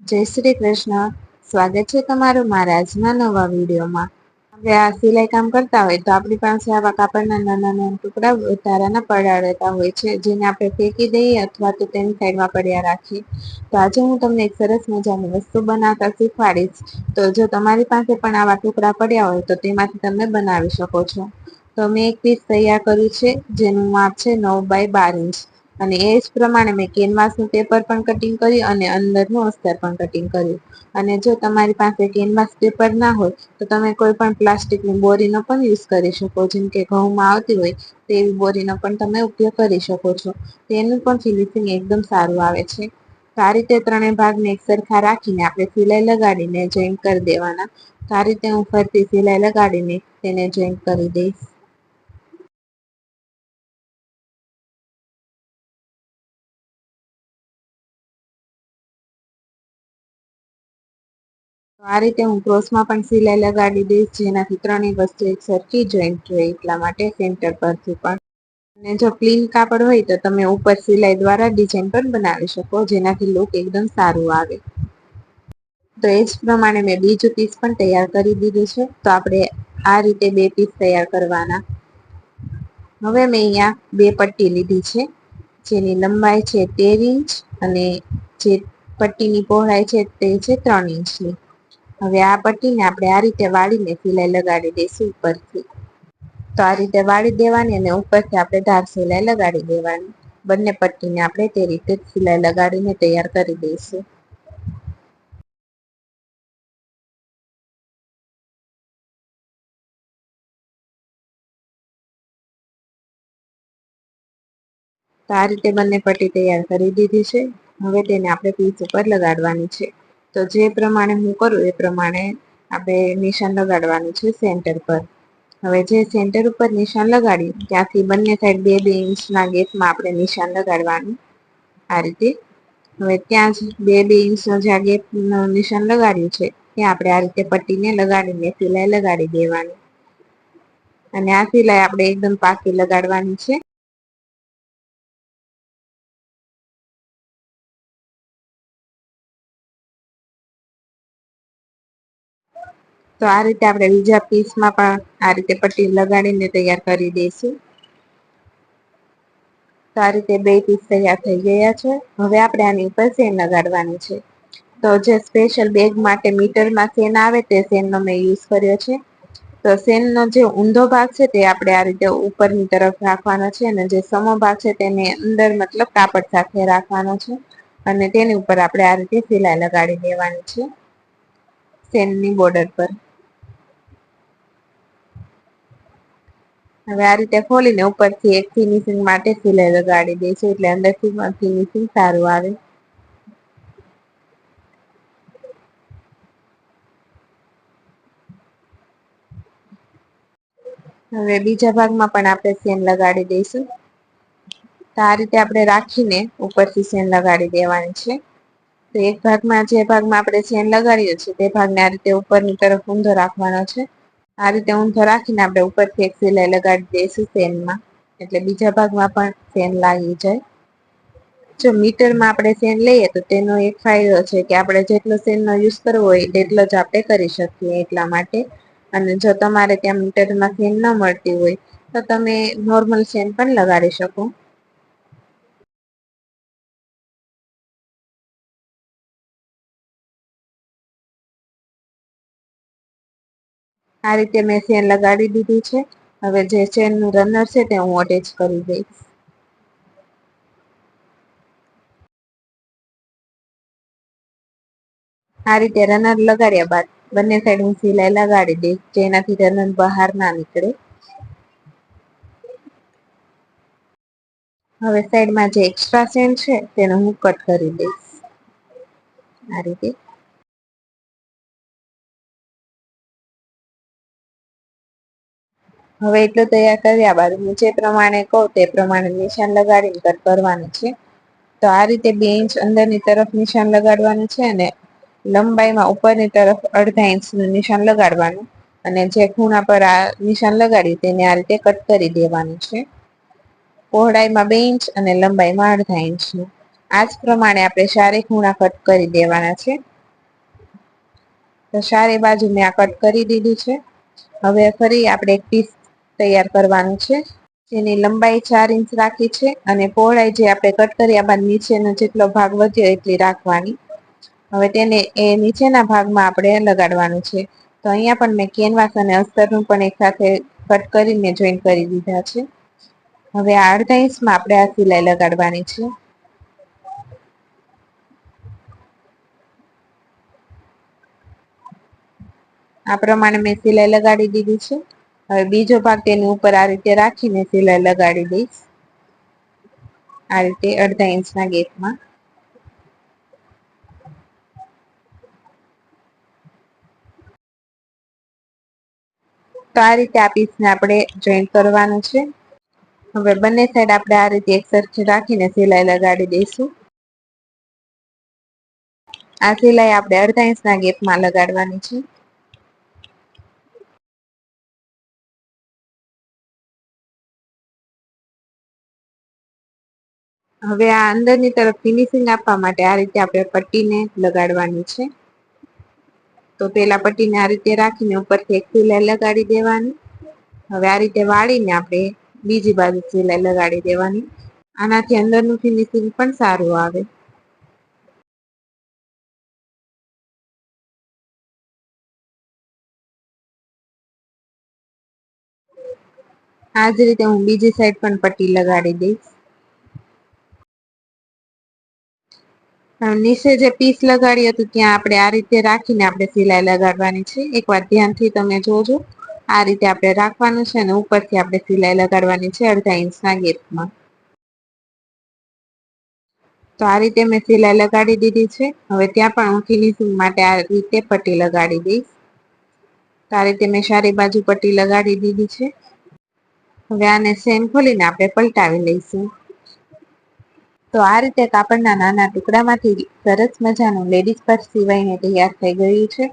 જય શ્રી કૃષ્ણ. સ્વાગત છે તમારું મારા આજના નવા વિડીયોમાં. આપણે આ સિલાઈ કામ કરતા હોય તો આપણી પાસે આવા કાપડના નાના નાના ટુકડા વધારાના પડ્યા રહેતા હોય છે, જેને આપણે ફેંકી દઈએ અથવા તો તેની સાઈડમાં પડ્યા રાખીએ. તો આજે હું તમને એક સરસ મજાની વસ્તુ બનાવતા શીખવાડીશ. તો જો તમારી પાસે પણ આવા ટુકડા પડ્યા હોય તો તેમાંથી તમે બનાવી શકો છો. તો મેં એક પીસ તૈયાર કર્યું છે, જેનું માપ છે નવ બાય બાર ઇંચ. અને એ જ પ્રમાણે મેં કેનવાસનું પેપર પણ કટિંગ કર્યું અને અંદરનું અસ્તર પણ કટિંગ કર્યું. અને જો તમારી પાસે કેનવાસ પેપર ના હોય, તો તમે કોઈ પણ પ્લાસ્ટિકની બોરીનો પણ યુઝ કરી શકો. જેમ કે ઘઉંમાં આવતી હોય તેવી બોરીનો પણ તમે ઉપયોગ કરી શકો છો. તેનું પણ ફિનિશિંગ એકદમ સારું આવે છે. તો આ રીતે ત્રણેય ભાગને એક સરખા રાખીને આપણે સિલાઈ લગાડીને જોઈન્ટ કરી દેવાના. તો આ રીતે હું ફરતી સિલાઈ લગાડીને તેને જોઈન્ટ કરી દઈશ. આ રીતે હું ક્રોસમાં પણ સિલાઈ લગાડી દઈશ, જેનાથી ત્રણેય વસ્તુ એક સરખી જોઈન્ટ રહે, એટલા માટે સેન્ટર પરથી પણ. અને જો ક્લીન કાપડ હોય તો તમે ઉપર સિલાઈ દ્વારા ડિઝાઇન પણ બનાવી શકો, જેનાથી લુક એકદમ સારું આવે. તો એ જ પ્રમાણે મેં બીજું પીસ પણ તૈયાર કરી દીધું છે, તો આપણે આ રીતે બે પીસ તૈયાર કરવાના. હવે મેં અહીંયા બે પટ્ટી લીધી છે, જેની લંબાઈ છે તેર ઇંચ અને જે પટ્ટીની પહોળાઈ છે તે છે ત્રણ ઇંચની. હવે આ પટ્ટીને આપણે આ રીતે વાળીને સિલાઈ લગાડી દઈશું ઉપરથી. તો આ રીતે વાળી દેવાની અને ઉપરથી આપણે ધાર સિલાઈ લગાડી દેવાની. બંને પટ્ટીને આપણે તે રીતે સિલાઈ લગાડીને તૈયાર કરી દઈશું. તો આ રીતે બંને પટ્ટી તૈયાર કરી દીધી છે. હવે તેને આપણે પીસ ઉપર લગાડવાની છે. તો જે પ્રમાણે હું કરું એ પ્રમાણે આપણે નિશાન લગાડવાનું છે સેન્ટર પર. હવે જે સેન્ટર ઉપર નિશાન લગાડી, ત્યાંથી બંને સાઈડ બે બે ઇંચના ગેપમાં આપણે નિશાન લગાડવાનું આ રીતે. હવે ત્યાં જ બે બે ઇંચનો જ્યાં ગેપનું નિશાન લગાડ્યું છે, ત્યાં આપણે આ રીતે પટ્ટીને લગાડીને સિલાઈ લગાડી દેવાની. અને આ સિલાઈ આપણે એકદમ પાકી લગાડવાની છે. તો આ રીતે આપણે બીજા પીસમાં પણ આ રીતે પટ્ટી લગાડીને તૈયાર કરી દઈશું. તો આ રીતે બે પીસ તૈયાર થઈ ગયા છે. હવે આપણે આની ઉપર સેન લગાડવાની છે. તો જે સ્પેશિયલ બેગ માટે મીટરમાં સેન આવે તે સેનનો મેં યુઝ કર્યો છે. તો સેનનો જે ઊંધો ભાગ છે તે આપણે આ રીતે ઉપરની તરફ રાખવાનો છે અને જે સમો ભાગ છે તેને અંદર મતલબ કાપડ સાથે રાખવાનો છે. અને તેની ઉપર આપણે આ રીતે સિલાઈ લગાડી દેવાની છે. સેનની બોર્ડર પર. હવે આ રીતે ખોલીને ઉપરથી એક ફિનિશિંગ માટે સિલાઈ લગાડી દઈશું એટલે અંદરથી પણ ફિનિશિંગ સારું આવે. હવે બીજા ભાગમાં પણ આપણે સેન લગાડી દઈશું. તો આ રીતે આપણે રાખીને ઉપરથી સેન લગાડી દેવાની છે. તો એક ભાગમાં જે ભાગમાં આપણે સેન લગાડીએ છીએ તે ભાગને આ રીતે ઉપરની તરફ ઊંધો રાખવાનો છે. આ રીતે ઊંધો રાખીને આપણે ઉપરથી એક સિલાઈ લગાડી દઈશું સેનમાં. એટલે બીજા ભાગમાં પણ સેન લાગી જાય. જો મીટરમાં આપણે સેન લઈએ તો તેનો એક ફાયદો છે કે આપણે જેટલો સેનનો યુઝ કરવો હોય તેટલો જ આપણે કરી શકીએ એટલા માટે. અને જો તમારે ત્યાં મીટરમાં સેન ન મળતી હોય તો તમે નોર્મલ સેન પણ લગાડી શકો. આ રીતે મેં સેન લગાડી દીધી છે. હવે જે ચેનનું રનર છે તે હું અટેચ કરી દઈશ. આ રીતે રનર લગાડ્યા બાદ બંને સાઈડ હું સિલાઈ લગાડી દઈશ, જેનાથી રનર બહાર ના નીકળે. હવે સાઈડમાં જે એક્સ્ટ્રા સેન છે, તેને હું કટ કરી દઈશ. આ રીતે. હવે એટલું તૈયાર કર્યા બાદ હું જે પ્રમાણે કહું તે પ્રમાણે નિશાન લગાડીને કટ કરવાનું છે. તો આ રીતે બે ઇંચ અંદરની તરફ નિશાન લગાડવાનું છે અને લંબાઈમાં ઉપરની તરફ અડધા ઇંચનું નિશાન લગાડવાનું અને જે ખૂણા પર આ નિશાન લગાડી તેને આ રીતે કટ કરી દેવાનું છે. પહોળાઈમાં બે ઇંચ અને લંબાઈમાં અડધા ઇંચનું. આ જ પ્રમાણે આપણે ચારે ખૂણા કટ કરી દેવાના છે. તો ચારે બાજુ મેં આ કટ કરી દીધું છે. હવે ફરી આપણે એક પીસ તૈયાર કરવાનું છે. જેની લંબાઈ ચાર ઇંચ રાખી છે અને પહોળાઈ જે આપણે કટ કર્યા બાદ નીચેનો જેટલો ભાગ વધ્યો એટલી રાખવાની. હવે તેને એ નીચેના ભાગમાં આપણે લગાડવાનું છે. તો અહીંયા પણ મેં કેનવાસ અને અસ્તરનું પણ એક સાથે કટ કરીને જોઈન કરી દીધા છે. હવે આ અડધા ઇંચમાં આપણે આ સિલાઈ લગાડવાની છે. આ પ્રમાણે મેં સિલાઈ લગાડી દીધી છે. હવે બીજો ભાગ તેની ઉપર આ રીતે રાખીને સિલાઈ લગાડી દઈશ. આ રીતે અડધા ઇંચના ગેપમાં. તો આ રીતે આ પીસને આપણે જોઈન્ટ કરવાનું છે. હવે બંને સાઈડ આપણે આ રીતે એક સરખી રાખીને સિલાઈ લગાડી દઈશું. આ સિલાઈ આપણે અડધા ઇંચના ગેપમાં લગાડવાની છે. હવે આ અંદરની તરફ ફિનિશિંગ આપવા માટે આ રીતે આપણે પટ્ટીને લગાડવાની છે. તો પેલા પટ્ટીને આ રીતે રાખીને ઉપરથી એક સિલાઈ લગાડી દેવાની. હવે આ રીતે વાળીને આપણે બીજી બાજુ સિલાઈ લગાડી દેવાની. આનાથી અંદરનું ફિનિશિંગ પણ સારું આવે. આ જ રીતે હું બીજી સાઈડ પણ પટ્ટી લગાડી દઈશ. નીચે જે પીસ લગાડી હતું, ત્યાં આપણે આ રીતે રાખીને આપણે સિલાઈ લગાડવાની છે. એકવાર ધ્યાનથી તમે જોજો. આ રીતે આપણે રાખવાનું છે અને ઉપરથી આપણે સિલાઈ લગાડવાની છે અડધા ઇંચના ગેપમાં. તો આ રીતે મેં સિલાઈ લગાડી દીધી છે. હવે ત્યાં પણ હું ફિનિશિંગ માટે આ રીતે પટ્ટી લગાડી દઈશ. તો આ રીતે મેં સારી બાજુ પટ્ટી લગાડી દીધી છે. હવે આને સેમ ખોલીને આપણે પલટાવી લઈશું. તો આ રીતે કાપડના નાના ટુકડામાંથી સરસ મજાનું લેડીઝ પર્સ સિવાયને તૈયાર થઈ ગયું છે.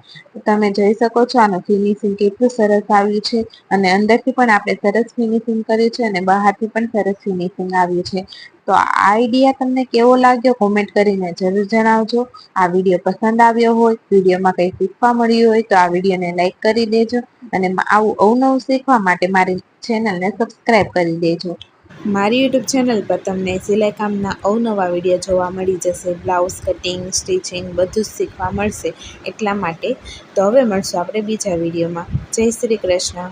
તમે જોઈ શકો છો આનું ફિનિશિંગ કેટલું સરસ આવ્યું છે અને અંદરથી પણ આપણે સરસ ફિનિશિંગ કર્યું છે અને બહારથી પણ સરસ ફિનિશિંગ આવ્યું છે. તો આ આઈડિયા તમને કેવો લાગ્યો કોમેન્ટ કરીને જરૂર જણાવજો. આ વીડિયો પસંદ આવ્યો હોય, વિડીયોમાં કંઈ શીખવા મળ્યું હોય તો આ વિડીયોને લાઇક કરી દેજો અને આવું અવનવું શીખવા માટે મારી ચેનલને સબસ્ક્રાઈબ કરી દેજો. મારી યુટ્યુબ ચેનલ પર તમને સિલાઈ કામના અવનવા વીડિયો જોવા મળી જશે, બ્લાઉઝ કટિંગ, સ્ટિચિંગ બધું જ શીખવા મળશે એટલા માટે તો હવે મળશું આપણે બીજા વિડીયોમાં. જય શ્રી કૃષ્ણ.